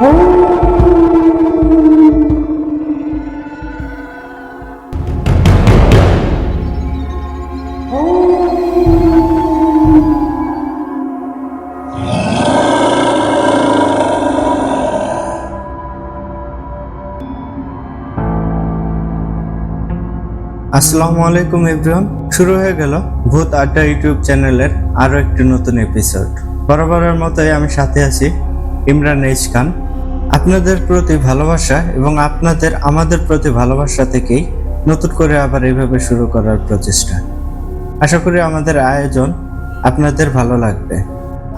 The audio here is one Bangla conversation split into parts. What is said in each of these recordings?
আসসালামু আলাইকুম এভরিওয়ান। শুরু হয়ে গেল ভূত আড্ডা ইউটিউব চ্যানেলের আরও একটি নতুন এপিসোড। বরাবরের মতোই আমি সাথে আছি ইমরান এইচ খান। আপনাদের প্রতি ভালোবাসা এবং আপনাদের, আমাদের প্রতি ভালোবাসা থেকেই নতুন করে আবার এইভাবে শুরু করার প্রচেষ্টা। আশা করি আমাদের আয়োজন আপনাদের ভালো লাগবে।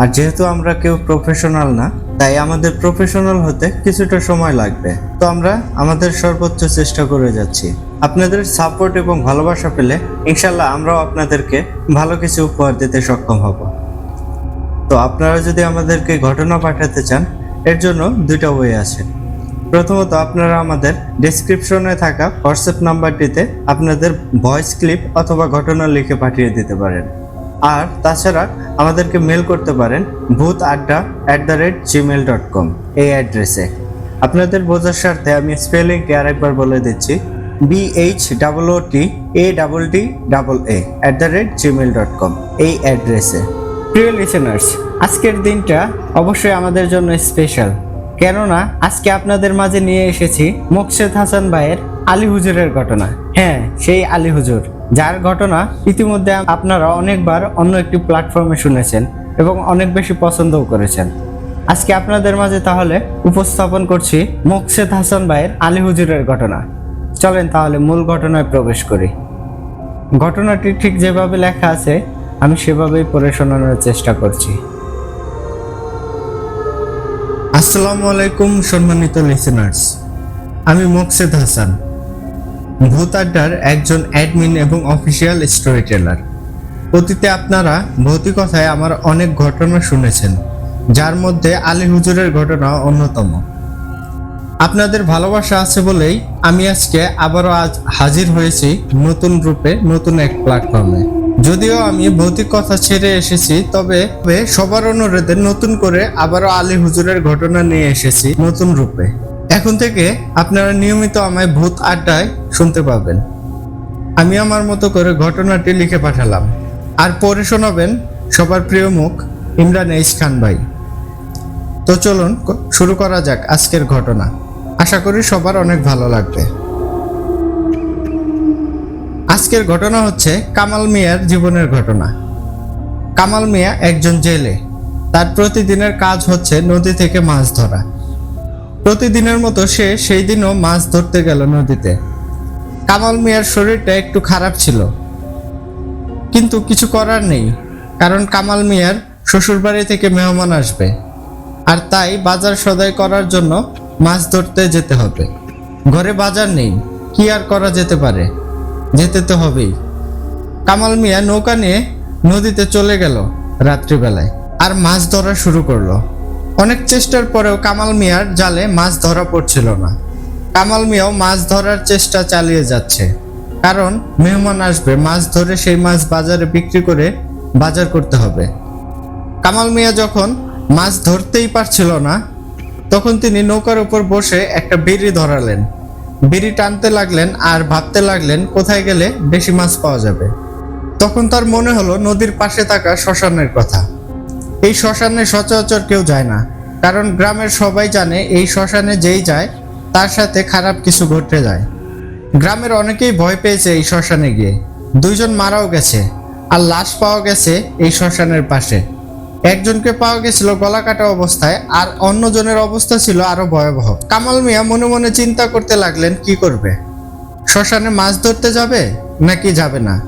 আর যেহেতু আমরা কেউ প্রফেশনাল না, তাই আমাদের প্রফেশনাল হতে কিছুটা সময় লাগবে। তো আমরা আমাদের সর্বোচ্চ চেষ্টা করে যাচ্ছি। আপনাদের সাপোর্ট এবং ভালোবাসা পেলে ইনশাল্লাহ আমরাও আপনাদেরকে ভালো কিছু উপহার দিতে সক্ষম হব। তো আপনারা যদি আমাদেরকে ঘটনা পাঠাতে চান এর জন্য দুইটা ওয়ে আছে। প্রথমত আপনারা আমাদের ডেসক্রিপশনে থাকা হোয়াটসঅ্যাপ নাম্বারটিতে আপনাদের ভয়েস ক্লিপ অথবা ঘটনা লিখে পাঠিয়ে দিতে পারেন। আর তাছাড়া আমাদেরকে মেল করতে পারেন Bhoot Adda at the rate Gmail dot com এই অ্যাড্রেসে। আপনাদের বোঝার স্বার্থে আমি স্পেলিংটি আরেকবার বলে দিচ্ছি B H double O T A double T double A at the rate Gmail dot com এই অ্যাড্রেসে। প্রিয় লিসেনার্স আজকের দিনটা অবশ্যই আমাদের জন্য স্পেশাল কেননা, আজকে আপনাদের মাঝে নিয়ে এসেছি মোকসেদ হাসান ভাইয়ের আলী হুজুরের ঘটনা। হ্যাঁ সেই আলী হুজুর। যার ঘটনা ইতিমধ্যে আপনারা অনেকবার অন্য একটি প্ল্যাটফর্মে শুনেছেন এবং অনেক বেশি পছন্দও করেছেন। আজকে আপনাদের মাঝে তাহলে উপস্থাপন করছি মোকসেদ হাসান ভাইয়ের আলী হুজুরের ঘটনা। চলেন তাহলে মূল ঘটনায় প্রবেশ করি। ঘটনাটি ঠিক যেভাবে লেখা আছে আমি সেভাবেই পড়ে শোনানোর চেষ্টা করছি। আসসালামু আলাইকুম, সম্মানিত লিসেনার্স আমি মোকসেদ হাসান, ভূত আড্ডার একজন অ্যাডমিন এবং অফিসিয়াল স্টোরি টেলার অতীতে আপনারা ভৌতিকথায় আমার অনেক ঘটনা শুনেছেন, যার মধ্যে আলী হুজুরের ঘটনা অন্যতম। আপনাদের ভালোবাসা আছে বলেই আমি আজকে আবারও আজ হাজির হয়েছি নতুন রূপে, নতুন এক প্ল্যাটফর্মে যদিও আমি ভৌতিক কথা ছেড়ে এসেছি, তবে সবার অনুরোধে নতুন করে আবারও আলী হুজুরের ঘটনা নিয়ে এসেছি নতুন রূপে। এখন থেকে আপনারা নিয়মিত আমায় ভূত আড্ডায় শুনতে পাবেন। আমি আমার মতো করে ঘটনাটি লিখে পাঠালাম। আর পড়ে শোনাবেন সবার প্রিয় মুখ, ইমরান এইচ খান ভাই। তো চলুন, শুরু করা যাক আজকের ঘটনা। আশা করি সবার অনেক ভালো লাগবে। আজকের ঘটনা হচ্ছে কামাল মিয়ার জীবনের ঘটনা। কামাল মিয়া একজন জেলে। তার প্রতিদিনের কাজ হচ্ছে নদী থেকে মাছ ধরা। প্রতিদিনের মতো সে সেই দিনও মাছ ধরতে গেল নদীতে। কামাল মিয়ার শরীরটা একটু খারাপ ছিল। কিন্তু কিছু করার নেই, কারণ কামাল মিয়ার শ্বশুরবাড়ি থেকে মেহমান আসবে। আর তাই বাজার সদাই করার জন্য মাছ ধরতে যেতে হবে। ঘরে বাজার নেই, কি আর করা যেতে পারে? যেতে তো হবেই। কামাল মিয়া নৌকা নিয়ে নদীতে চলে গেল রাত্রিবেলায় আর মাছ ধরা শুরু করল। অনেক চেষ্টার পরেও কামাল মিয়ার জালে মাছ ধরা পড়ছিল না। কামাল মিয়াও মাছ ধরার চেষ্টা চালিয়ে যাচ্ছে। কারণ মেহমান আসবে, মাছ ধরে সেই মাছ বাজারে বিক্রি করে বাজার করতে হবে। কামাল মিয়া যখন মাছ ধরতেই পারছিল না, তখন তিনি নৌকার উপর বসে একটা বিড়ি ধরালেন। বিড়ি টানতে লাগলেন আর ভাবতে লাগলেন কোথায় গেলে বেশি মাছ পাওয়া যাবে। তখন তার মনে হলো নদীর পাশে থাকা শ্মশানের কথা। এই শ্মশানে সচরাচর কেউ যায় না, কারণ গ্রামের সবাই জানে এই শ্মশানে যেই যায়, তার সাথে খারাপ কিছু ঘটে যায়। গ্রামের অনেকেই ভয় পেয়েছে এই শ্মশানে গিয়ে। দুইজন মারাও গেছে, আর লাশ পাওয়া গেছে এই শ্মশানের পাশে। একজনকে পাওয়া গেছিল গলা কাটা অবস্থায় আর অন্যজনের অবস্থা ছিল আরও ভয়াবহ। কামাল মিয়া মনে মনে চিন্তা করতে লাগলেন, কি করবে? শ্মশানে মাছ ধরতে যাবে নাকি যাবে না?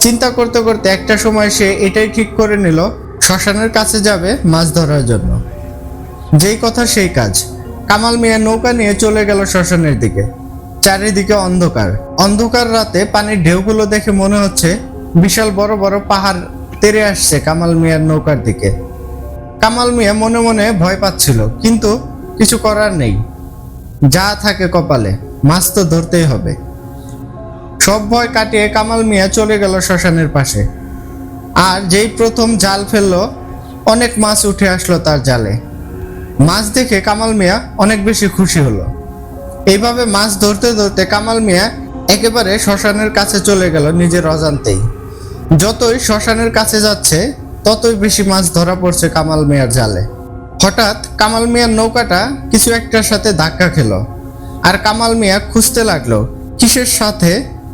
চিন্তা করতে করতে একটা সময় সে এটাই ঠিক করে নিল, শ্মশানের কাছে যাবে মাছ ধরার জন্য। যেই কথা সেই কাজ। কামাল মিয়া নৌকা নিয়ে চলে গেল শ্মশানের দিকে। চারিদিকে অন্ধকার। অন্ধকার রাতে পানির ঢেউগুলো দেখে মনে হচ্ছে বিশাল বড় বড় পাহাড় তেরে আসছে কামাল মিয়ার নৌকার দিকে। কামাল মিয়া মনে মনে ভয় পাচ্ছিল, কিন্তু কিছু করার নেই। যা থাকে কপালে, মাছ তো ধরতেই হবে। সব ভয় কাটিয়ে কামাল মিয়া চলে গেল শ্মশানের পাশে। আর যেই প্রথম জাল ফেলল, অনেক মাছ উঠে আসলো তার জালে। মাছ দেখে কামাল মিয়া অনেক বেশি খুশি হলো। এইভাবে মাছ ধরতে ধরতে কামাল মিয়া একেবারে শ্মশানের কাছে চলে গেল নিজের অজান্তেই। যতই শ্মশানের কাছে যাচ্ছে, ততই বেশি মাছ ধরা পড়ছে কামাল মিয়ার জালে। হঠাৎ কামাল মিয়ার নৌকাটা কিছু একটার সাথে ধাক্কা খেলো, আর কামাল মিয়া খুঁজতে লাগল, কিসের সাথে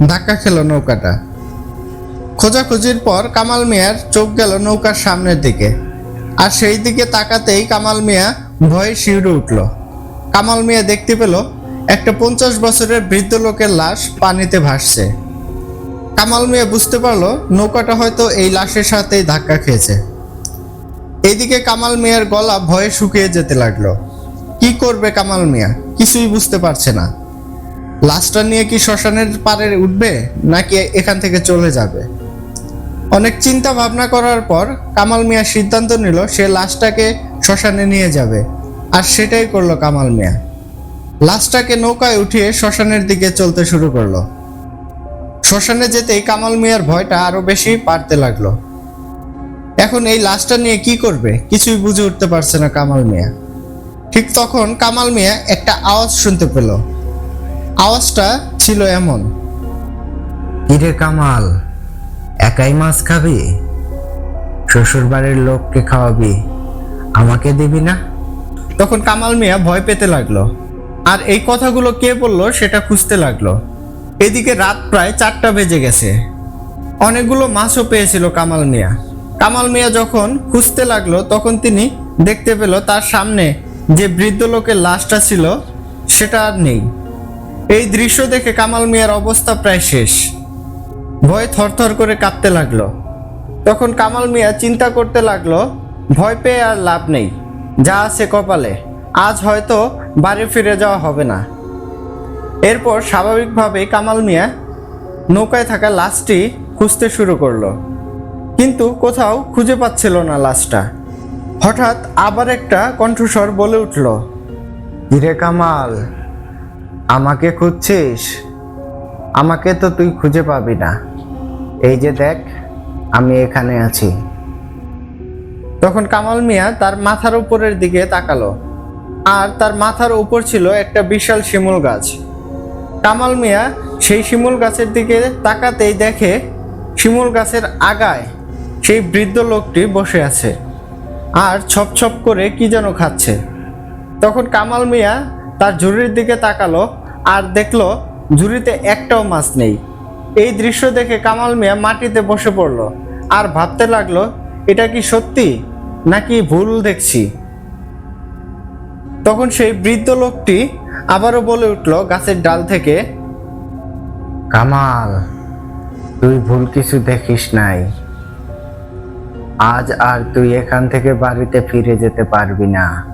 ধাক্কা খেলো নৌকাটা। খোঁজাখুঁজির পর কামাল মিয়ার চোখ গেল নৌকার সামনের দিকে, আর সেই দিকে তাকাতেই কামাল মিয়া ভয়ে শিউরে উঠল। কামাল মিয়া দেখতে পেল, একটা পঞ্চাশ বছরের বৃদ্ধ লোকের লাশ পানিতে ভাসছে। কামাল মিয়া বুঝতে পারল নৌকাটা হয়তো এই লাশের সাথেই ধাক্কা খেয়েছে। এইদিকে কামাল মিয়ার গলা ভয়ে শুকিয়ে যেতে লাগল। কি করবে কামাল মিয়া? কিছুই বুঝতে পারছে না। লাশটা নিয়ে কি শ্মশানের পাড়ে উঠবে, নাকি এখান থেকে চলে যাবে? অনেক চিন্তা ভাবনা করার পর কামাল মিয়া সিদ্ধান্ত নিল সে লাশটাকে শ্মশানে নিয়ে যাবে। আর সেটাই করল কামাল মিয়া। লাশটাকে নৌকায় উঠিয়ে শ্মশানের দিকে চলতে শুরু করল। শ্মশানে যেতেই কামাল মিয়ার ভয়টা আরও বেশি বাড়তে লাগল। এখন এই লাশটা নিয়ে কি করবে? কিছুই বুঝে উঠতে পারছে না কামাল মিয়া। ঠিক তখন কামাল মিয়া একটা আওয়াজ শুনতে পেল। আওয়াজটা ছিল এমন। কিরে কামাল একাই মাছ খাবি? শ্বশুর বাড়ির লোককে খাওয়াবি আমাকে দিবি না? তখন কামাল মিয়া ভয় পেতে লাগল। আর এই কথাগুলো কে বলল সেটা খুঁজতে লাগল। এদিকে রাত প্রায় চারটা বেজে গেছে। অনেকগুলো মাছও পেয়েছিল কামাল মিয়া। কামাল মিয়া যখন খুঁজতে লাগল, তখন তিনি দেখতে পেল তার সামনে যে বৃদ্ধ লোকের লাশটা ছিল, সেটা আর নেই। এই দৃশ্য দেখে কামাল মিয়ার অবস্থা প্রায় শেষ। ভয় থরথর করে কাঁপতে লাগল। তখন কামাল মিয়া চিন্তা করতে লাগল, ভয় পেয়ে আর লাভ নেই। যা আছে কপালে, আজ হয়তো বাড়ি ফিরে যাওয়া হবে না। এরপর স্বাভাবিকভাবেই কামাল মিয়া নৌকায় থাকা লাশটি খুঁজতে শুরু করল। কিন্তু কোথাও খুঁজে পাচ্ছিল না লাশটা। হঠাৎ আবার একটা কণ্ঠস্বর বলে উঠল, ইরে কামাল, আমাকে খুঁজছিস? আমাকে তো তুই খুঁজে পাবি না। এই যে দেখ, আমি এখানে আছি। তখন কামাল মিয়া তার মাথার উপরের দিকে তাকালো। আর তার মাথার উপর ছিল একটা বিশাল শিমুল গাছ। কামাল মিয়া সেই শিমুল গাছের দিকে তাকাতেই দেখে শিমুল গাছের আগায় সেই বৃদ্ধ লোকটি বসে আছে আর ছপ ছপ করে কি যেন খাচ্ছে। তখন কামাল মিয়া তার ঝুড়ির দিকে তাকালো আর দেখল ঝুড়িতে একটাও মাছ নেই। এই দৃশ্য দেখে কামাল মিয়া মাটিতে বসে পড়ল আর ভাবতে লাগল, এটা কি সত্যি নাকি ভুল দেখছি? তখন সেই বৃদ্ধ লোকটি আবারও বলে উঠল গাছের ডাল থেকে কামাল তুই ভুল কিছু দেখিস নাই। আজ আর তুই এখান থেকে বাড়িতে ফিরে যেতে পারবি না।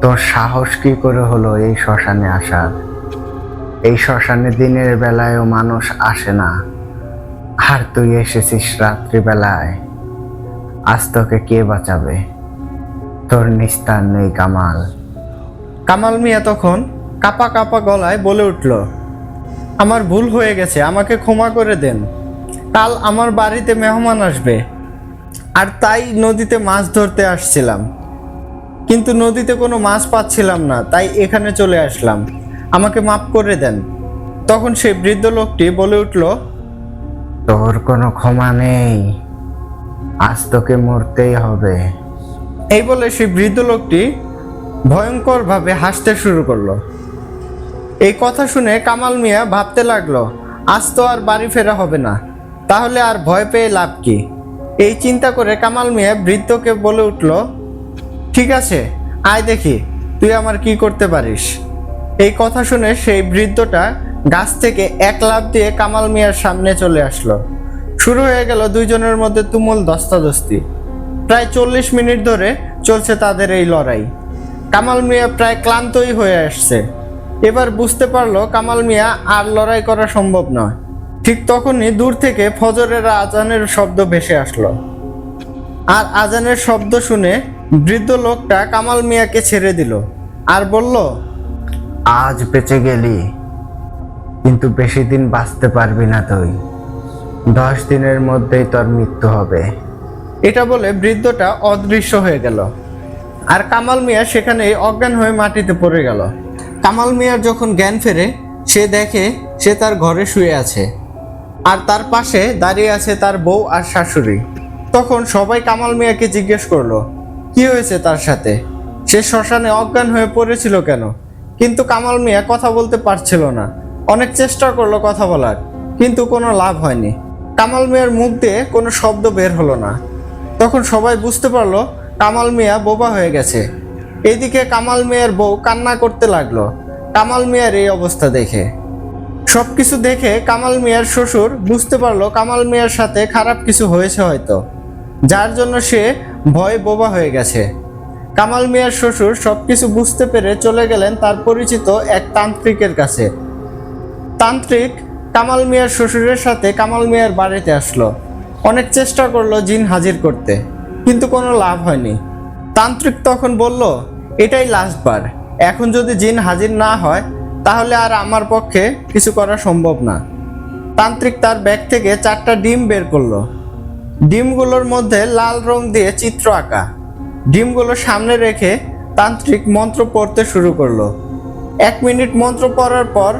তোর সাহস কি করে হলো এই শ্মশানে আসার? এই শ্মশানে দিনের বেলায়ও মানুষ আসে না। আর তুই এসেছিস রাত্রিবেলায়। আজ তোকে কে বাঁচাবে? তোর নিস্তার নেই কামাল। কামাল মিয়া তখন কাপা কাপা গলায় বলে উঠল আমার ভুল হয়ে গেছে আমাকে ক্ষমা করে দেন। কাল আমার বাড়িতে মেহমান আসবে। আর তাই নদীতে মাছ ধরতে আসছিলাম। কিন্তু নদীতে কোনো মাছ পাচ্ছিলাম না তাই এখানে চলে আসলাম। আমাকে মাফ করে দেন। তখন সেই বৃদ্ধ লোকটি বলে উঠল তোর কোনো ক্ষমা নেই। আজ তোকে মরতেই হবে। এই বলে সেই বৃদ্ধ লোকটি ভয়ঙ্করভাবে হাসতে শুরু করল। এই কথা শুনে কামাল মিয়া ভাবতে লাগল, আজ তো আর বাড়ি ফেরা হবে না, তাহলে আর ভয় পেয়ে লাভ কি? এই চিন্তা করে কামাল মিয়া বৃদ্ধকে বলে উঠল, ঠিক আছে, আয় দেখি, তুই আমার কি করতে পারিস? এই কথা শুনে সেই বৃদ্ধটা গাছ থেকে এক লাফ দিয়ে কামাল মিয়ার সামনে চলে আসলো। শুরু হয়ে গেল দুইজনের মধ্যে তুমুল দস্তাদস্তি। প্রায় চল্লিশ মিনিট ধরে চলছে তাদের এই লড়াই। কামাল মিয়া প্রায় ক্লান্তই হয়ে আসছে। এবার বুঝতে পারল কামাল মিয়া আর লড়াই করা সম্ভব নয়। ঠিক তখনই দূর থেকে ফজরের আজানের শব্দ ভেসে আসলো। আর আজানের শব্দ শুনে বৃদ্ধ লোকটা কামাল মিয়াকে ছেড়ে দিল আর বলল আজ বেঁচে গেলি কিন্তু বেশি দিন বাঁচতে পারবি না তুই। দশ দিনের মধ্যেই তোর মৃত্যু হবে। এটা বলে বৃদ্ধটা অদৃশ্য হয়ে গেল। আর কামাল মিয়া সেখানেই অজ্ঞান হয়ে মাটিতে পড়ে গেল। কামাল মিয়ার যখন জ্ঞান ফেরে, সে দেখে সে তার ঘরে শুয়ে আছে। আর তার পাশে দাঁড়িয়ে আছে তার বউ আর শাশুড়ি। তখন সবাই কামাল মিয়াকে জিজ্ঞেস করল, কি হয়েছে তার সাথে? সে শ্মশানে অজ্ঞান হয়ে পড়েছিল কেন? কিন্তু কামাল মিয়া কথা বলতে পারছিল না। অনেক চেষ্টা করল কথা বলার, কিন্তু কোনো লাভ হয়নি। কামাল মিয়ার মুখ দিয়ে কোনো শব্দ বের হলো না। তখন সবাই বুঝতে পারল, কামাল মিয়া বোবা হয়ে গেছে। এদিকে কামাল মিয়ার বউ কান্না করতে লাগল। কামাল মিয়ার এই অবস্থা দেখে। সব কিছু দেখে কামাল মিয়ার শ্বশুর বুঝতে পারল কামাল মিয়ার সাথে খারাপ কিছু হয়েছে হয়তো। যার জন্য সে ভয় বোবা হয়ে গেছে। কামাল মিয়ার শ্বশুর সব কিছু বুঝতে পেরে চলে গেলেন তার পরিচিত এক তান্ত্রিকের কাছে। তান্ত্রিক কামাল মিয়ার শ্বশুরের সাথে কামাল মিয়ার বাড়িতে আসলো। অনেক চেষ্টা করল জিন হাজির করতে, কিন্তু কোনো লাভ হয়নি। তান্ত্রিক তখন বলল এটাই লাস্টবার এখন যদি জিন হাজির না হয়, তাহলে আর আমার পক্ষে কিছু করা সম্ভব না। তান্ত্রিক তার ব্যাগ থেকে চারটা ডিম বের করল। ডিমগুলোর মধ্যে লাল রং দিয়ে চিত্র আঁকা। ডিমগুলো সামনে রেখে তান্ত্রিক মন্ত্র পড়তে শুরু করল। এক মিনিট মন্ত্র পড়ার পর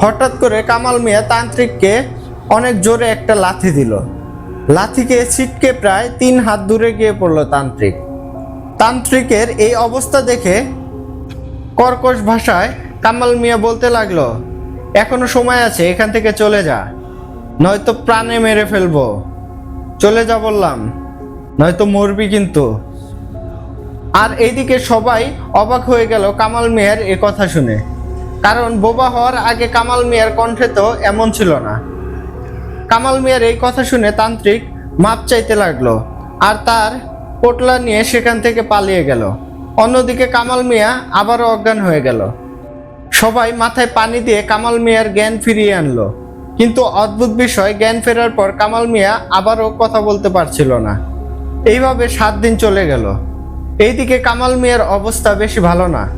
হঠাৎ করে কামাল মিয়া তান্ত্রিককে অনেক জোরে একটা লাথি দিল। লাথিকে ছিটকে প্রায় তিন হাত দূরে গিয়ে পড়ল তান্ত্রিক। তান্ত্রিকের এই অবস্থা দেখে কর্কশ ভাষায় কামাল মিয়া বলতে লাগল, এখনও সময় আছে, এখান থেকে চলে যা। নয়তো প্রাণে মেরে ফেলব। চলে যা, বললাম। নয়তো মরবি কিন্তু। আর এইদিকে সবাই অবাক হয়ে গেল কামাল মিয়ার এ কথা শুনে। কারণ বোবা হওয়ার আগে কামাল মিয়ার কণ্ঠে তো এমন ছিল না। কামাল মিয়ার এই কথা শুনে তান্ত্রিক মাপ চাইতে লাগল, আর তার পোটলা নিয়ে সেখান থেকে পালিয়ে গেল। অন্যদিকে কামাল মিয়া আবারও অজ্ঞান হয়ে গেল। সবাই মাথায় পানি দিয়ে কামাল মিয়ার জ্ঞান ফিরিয়ে আনলো। কিন্তু অদ্ভুত বিষয়, জ্ঞান ফেরার পর কামাল মিয়া আবারও কথা বলতে পারছিল না। এইভাবে সাত দিন চলে গেল। এইদিকে কামাল মিয়ার অবস্থা বেশি ভালো না।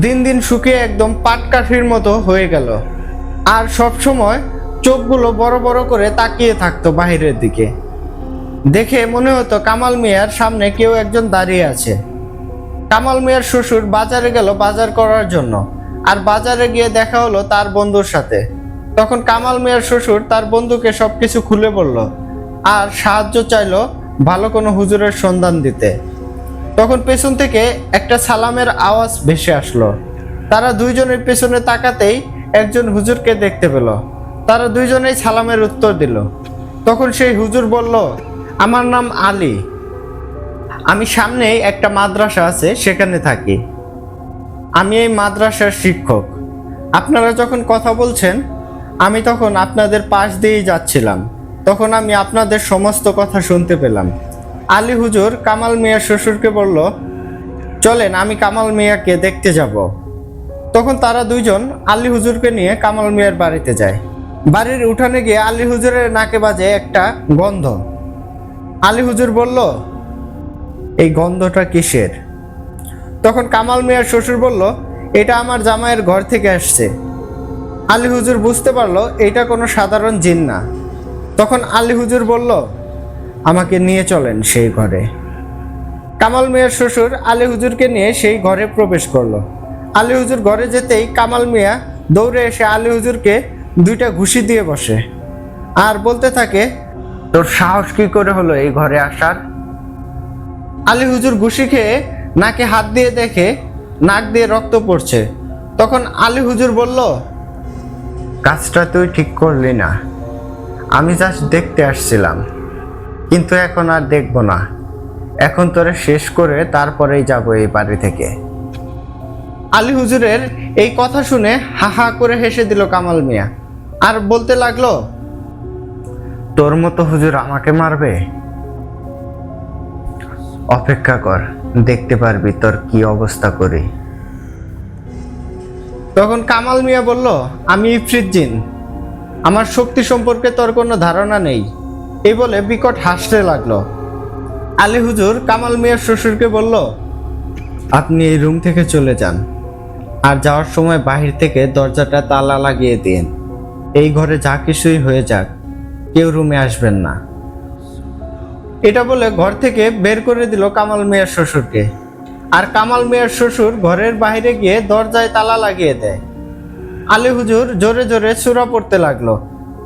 দিন দিন শুকিয়ে একদম পাটকাঠির মতো হয়ে গেল। আর সব সময় চোখগুলো বড় বড় করে তাকিয়ে থাকতো বাহিরের দিকে। দেখে মনে হতো কামাল মিয়ার সামনে কেউ একজন দাঁড়িয়ে আছে। কামাল মিয়ার শ্বশুর বাজারে গেল বাজার করার জন্য। আর বাজারে গিয়ে দেখা হলো তার বন্ধুর সাথে। তখন কামাল মিয়ার শ্বশুর তার বন্ধুকে সবকিছু খুলে বলল, আর সাহায্য চাইলো ভালো কোনো হুজুরের সন্ধান দিতে। তখন পেছন থেকে একটা সালামের আওয়াজ ভেসে আসলো। তারা দুইজনের পেছনে তাকাতেই একজন হুজুরকে দেখতে পেল। তারা দুইজনেই সালামের উত্তর দিল। তখন সেই হুজুর বলল আমার নাম আলী। আমি সামনেই একটা মাদ্রাসা আছে, সেখানে থাকি। আমি এই মাদ্রাসার শিক্ষক। আপনারা যখন কথা বলছেন, আমি তখন আপনাদের পাশ দিয়েই যাচ্ছিলাম। তখন আমি আপনাদের সমস্ত কথা শুনতে পেলাম। আলী হুজুর কামাল মিয়ার শ্বশুরকে বলল, চলেন, আমি কামাল মিয়াকে দেখতে যাব। তখন তারা দুইজন আলী হুজুরকে নিয়ে কামাল মিয়ার বাড়িতে যায়। বাড়ির উঠানে গিয়ে আলী হুজুরের নাকে বাজে একটা গন্ধ। আলী হুজুর বলল, এই গন্ধটা কিসের? তখন কামাল মিয়ার শ্বশুর বলল, এটা আমার জামাইয়ের ঘর থেকে আসছে। আলী হুজুর বুঝতে পারল, এটা কোনো সাধারণ জিন না। তখন আলী হুজুর বলল, আমাকে নিয়ে চলেন সেই ঘরে। কামাল মিয়ার শ্বশুর আলী হুজুরকে নিয়ে সেই ঘরে প্রবেশ করল। আলী হুজুর ঘরে যেতেই কামাল মিয়া দৌড়ে এসে আলী হুজুরকে দুইটা ঘুষি দিয়ে বসে। আর বলতে থাকে তোর সাহস কি করে হলো এই ঘরে আসার? আলী হুজুর ঘুষি খেয়ে নাকে হাত দিয়ে দেখে নাক দিয়ে রক্ত পড়ছে। তখন আলী হুজুর বলল কাজটা তুই ঠিক করলি না। আমি জাস্ট দেখতে আসছিলাম কিন্তু এখন আর দেখব না। এখন তোরে শেষ করে তারপরেই যাব এই বাড়ি থেকে। আলী হুজুরের এই কথা শুনে হা হা করে হেসে দিল কামাল মিয়া। আর বলতে লাগল তোর মতো হুজুর আমাকে মারবে? অপেক্ষা কর, দেখতে পারবি তোর কি অবস্থা করি। তখন কামাল মিয়া বলল, আমি ইফরিত আমার শক্তি সম্পর্কে তোর কোনো ধারণা নেই। এই বলে বিকট হাসতে লাগল। আলী হুজুর কামাল মিয়ার শ্বশুরকে বলল, আপনি এই রুম থেকে চলে যান আর যাওয়ার সময় বাহির থেকে দরজাটা তালা লাগিয়ে দিন। এই ঘরে যা কিছুই হয়ে যাক কেউ রুমে আসবেন না। এটা বলে ঘর থেকে বের করে দিল কামাল মিয়ার শ্বশুরকে। আর কামাল মিয়ার শ্বশুর ঘরের বাইরে গিয়ে দরজায় তালা লাগিয়ে দেয়। আলী হুজুর জোরে জোরে সুরা পড়তে লাগল।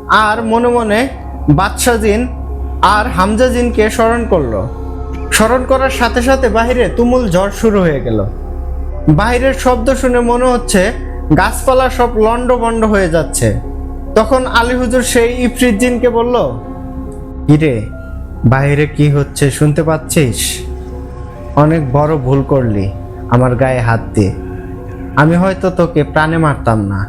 আর মনে মনে বাদশাহ জিন আর হামজা জিনকে স্মরণ করল। স্মরণ করার সাথে সাথে বাহিরে তুমুল ঝড় শুরু হয়ে গেল। বাইরের শব্দ শুনে মনে হচ্ছে গাছপালা সব লন্ড বন্ড হয়ে যাচ্ছে। তখন আলী হুজুর সেই ইফরিত জিনকে বলল, কিরে, বাইরে কি হচ্ছে শুনতে পাচ্ছিস? অনেক বড় ভুল করলি আমার গায়ে হাত দিয়ে। আমি হয়তো তোকে প্রাণে মারতাম না,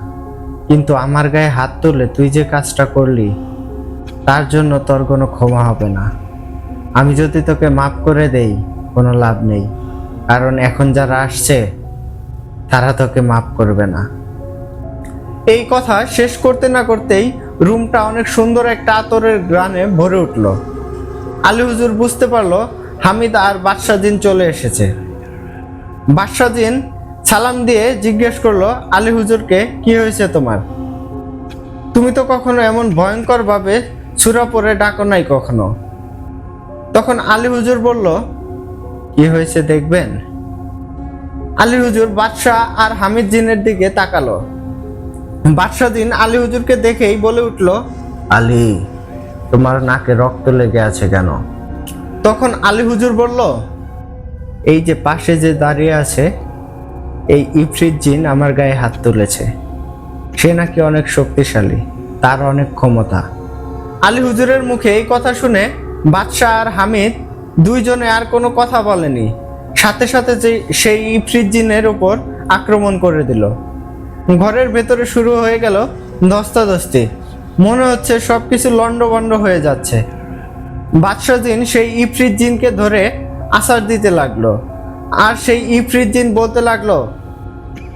কিন্তু আমার গায়ে হাত তুলে তুই যে কাজটা করলি, তার জন্য তোর কোনো ক্ষমা হবে না। আমি যদি তোকে মাফ করে দেই, কোনো লাভ নেই, কারণ এখন যারা আসছে, তারা তোকে মাফ করবে না। এই কথা শেষ করতে না করতেই রুমটা অনেক সুন্দর একটা আতরের গ্রানে ভরে উঠল। আলী হুজুর বুঝতে পারল, হামিদ আর বাদশাদিন চলে এসেছে। বাদশাদিন সালাম দিয়ে জিজ্ঞেস করল, আলী হুজুরকে কি হয়েছে তোমার? তুমি তো কখনো এমন ভয়ঙ্কর ভাবে সুরা পরে ডাকো নাই কখনো? তখন আলী হুজুর বলল, কি হয়েছে দেখবেন? আলী হুজুর বাদশাহ আর হামিদ জিনের দিকে তাকালো। বাদশাহ দিন আলী হুজুরকে দেখেই বলে উঠল, আলী, তোমার নাকে রক্ত লেগে আছে কেন? তখন আলী হুজুর বলল, এই যে পাশে যে দাঁড়িয়ে আছে, এই ইফরিত জিন আমার গায়ে হাত তুলেছে। সে নাকি অনেক শক্তিশালী, তার অনেক ক্ষমতা। আলী হুজুরের মুখে এই কথা শুনে বাদশাহ আর হামিদ দুইজনে আর কোনো কথা বলেনি। সাথে সাথে যে সেই ইফরিত জিনের উপর আক্রমণ করে দিল। ঘরের ভেতরে শুরু হয়ে গেল ধস্তাধস্তি। মনে হচ্ছে সবকিছু লন্ডভন্ড হয়ে যাচ্ছে। বাদশাহ জিন সেই ইফরিত জিনকে ধরে আসার দিতে লাগল। আর সেই ইফরিত জিন বলতে লাগল,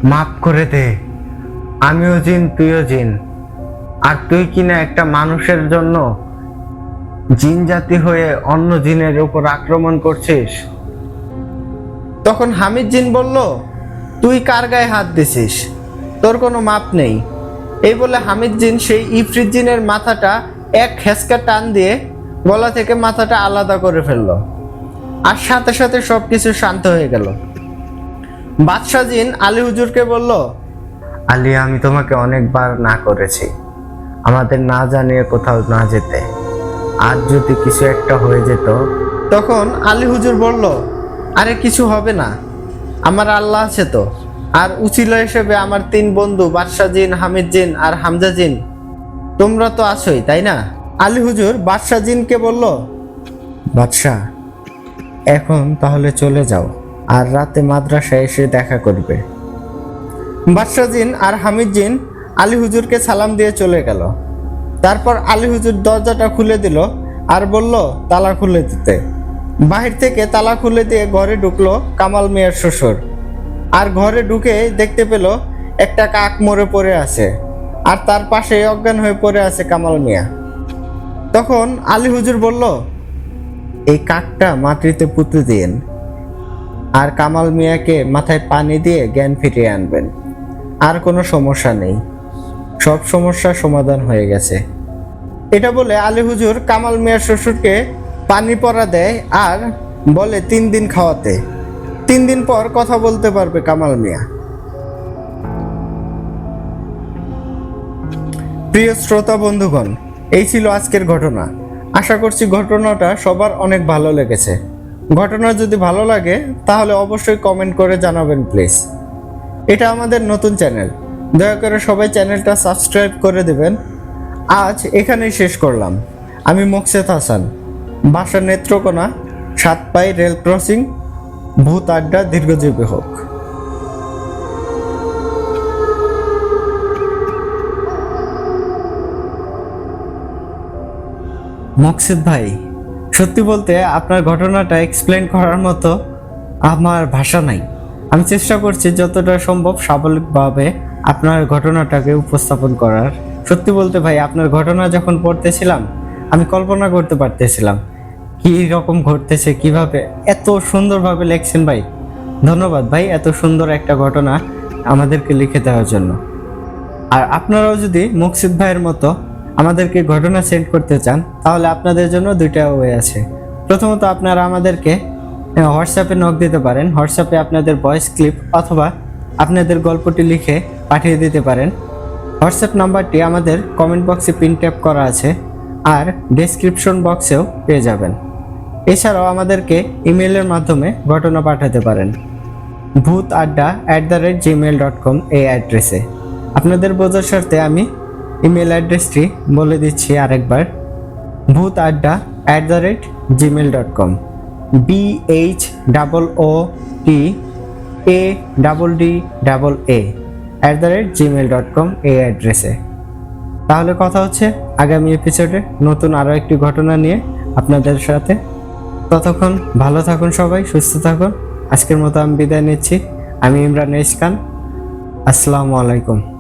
মাফ করে দে, আমিও জিন, তুইও জিন। আর তুই কিনা একটা মানুষের জন্য জিন জাতি হয়ে অন্য জিনের উপর আক্রমণ করছিস? তখন হামিদ জিন বলল, তুই কার গায়ে হাত দিছিস? তোর কোনো মাপ নেই। এই বলে হামিদ জিন সেই ইফরিত জিনের মাথাটা এক হেসকা টান দিয়ে গলা থেকে মাথাটা আলাদা করে ফেলল। আর সাথে সাথে সব কিছু শান্ত হয়ে গেল। বাদশাহ জিন আলী হুজুরকে বলল আলী আমি তোমাকে অনেকবার না করেছি। আমাদের না জানিয়ে কোথাও না যেতে। আর যদি কিছু একটা হয়ে যেত। তখন আলী হুজুর বলল আরে কিছু হবে না। আমার আল্লাহ আছে তো। আর উচিলা হিসেবে আমার তিন বন্ধু বাদশাহ জিন হামিদ জিন আর হামজা জিন তোমরা তো আছোই, তাই না? আলী হুজুর বাদশাহ জিনকে বলল, বাদশাহ, এখন তাহলে চলে যাও আর রাতে মাদ্রাসায় এসে দেখা করবে। বাদশাহ জিন আর হামিদ জিন আলী হুজুরকে সালাম দিয়ে চলে গেল। তারপর আলী হুজুর দরজাটা খুলে দিল আর বলল, তালা খুলে দিতে। বাহির থেকে তালা খুলে দিয়ে ঘরে ঢুকলো কামাল মিয়ার শ্বশুর। আর ঘরে ঢুকে দেখতে পেল একটা কাক মরে পড়ে আছে। আর তার পাশে অজ্ঞান হয়ে পড়ে আছে কামাল মিয়া। তখন আলী হুজুর বলল, এই কাকটা মাটিতে পুঁতে দিন আর কামাল মিয়াকে মাথায় পানি দিয়ে জ্ঞান ফিরিয়ে আনবেন। আর কোনো সমস্যা নেই। সব সমস্যার সমাধান হয়ে গেছে। এটা বলে আলী হুজুর কামাল মিয়ার শ্বশুরকে পানি পরা দেয় আর বলে, তিন দিন খাওয়াতে। তিন দিন পর কথা বলতে পারবে কামাল মিয়া। প্রিয় শ্রোতা বন্ধুগণ, এই ছিল আজকের ঘটনা। আশা করছি ঘটনাটা সবার অনেক ভালো লেগেছে। ঘটনা যদি ভালো লাগে, তাহলে অবশ্যই কমেন্ট করে জানাবেন প্লিজ এটা আমাদের নতুন চ্যানেল দয়া করে সবাই চ্যানেলটা সাবস্ক্রাইব করে দেবেন। আজ এখানেই শেষ করলাম। আমি মোকসেদ হাসান বাসা নেত্রকোনা, সাতপাই রেল ক্রসিং ভূত আড্ডা দীর্ঘজীবী হোক। মকসিদ ভাই, সত্যি বলতে আপনার ঘটনাটা এক্সপ্লেন করার মতো আমার ভাষা নাই। আমি চেষ্টা করছি যতটা সম্ভব স্বাভাবিকভাবে আপনার ঘটনাটাকে উপস্থাপন করার। সত্যি বলতে ভাই, আপনার ঘটনা যখন পড়তেছিলাম, আমি কল্পনা করতে পারতেছিলাম। কি রকম ঘটতেছে, কীভাবে? এত সুন্দরভাবে লেখছেন ভাই। ধন্যবাদ ভাই, এত সুন্দর একটা ঘটনা আমাদেরকে লিখে দেওয়ার জন্য। আর আপনারাও যদি মুকসিদ ভাইয়ের মতো আমাদেরকে ঘটনা সেন্ড করতে চান, তাহলে আপনাদের জন্য দুইটা ওয়ে আছে। প্রথমত আপনারা আমাদেরকে হোয়াটসঅ্যাপে নক দিতে পারেন হোয়াটসঅ্যাপে আপনাদের ভয়েস ক্লিপ অথবা আপনাদের গল্পটি লিখে পাঠিয়ে দিতে পারেন। হোয়াটসঅ্যাপ নাম্বারটি আমাদের কমেন্ট বক্সে পিন ট্যাপ করা আছে, আর ডেসক্রিপশন বক্সেও পেয়ে যাবেন। এছাড়াও আমাদেরকে ইমেলের মাধ্যমে ঘটনা পাঠাতে পারেন। Bhoot Adda at the rate Gmail dot com এই অ্যাড্রেসে। আপনাদের বোঝার স্বার্থে আমি ইমেল অ্যাড্রেসটি বলে দিচ্ছি আরেকবার। Bhoot Adda at the rate Gmail dot com B H double O T A double D double A at the rate Gmail dot com এই অ্যাড্রেসে। তাহলে কথা হচ্ছে আগামী এপিসোডে নতুন আরও একটি ঘটনা নিয়ে আপনাদের সাথে ততক্ষণ ভালো থাকুন সবাই, সুস্থ থাকুন। আজকের মতো আমি বিদায় নিচ্ছি। আমি ইমরান ইসকান আসসালামু আলাইকুম।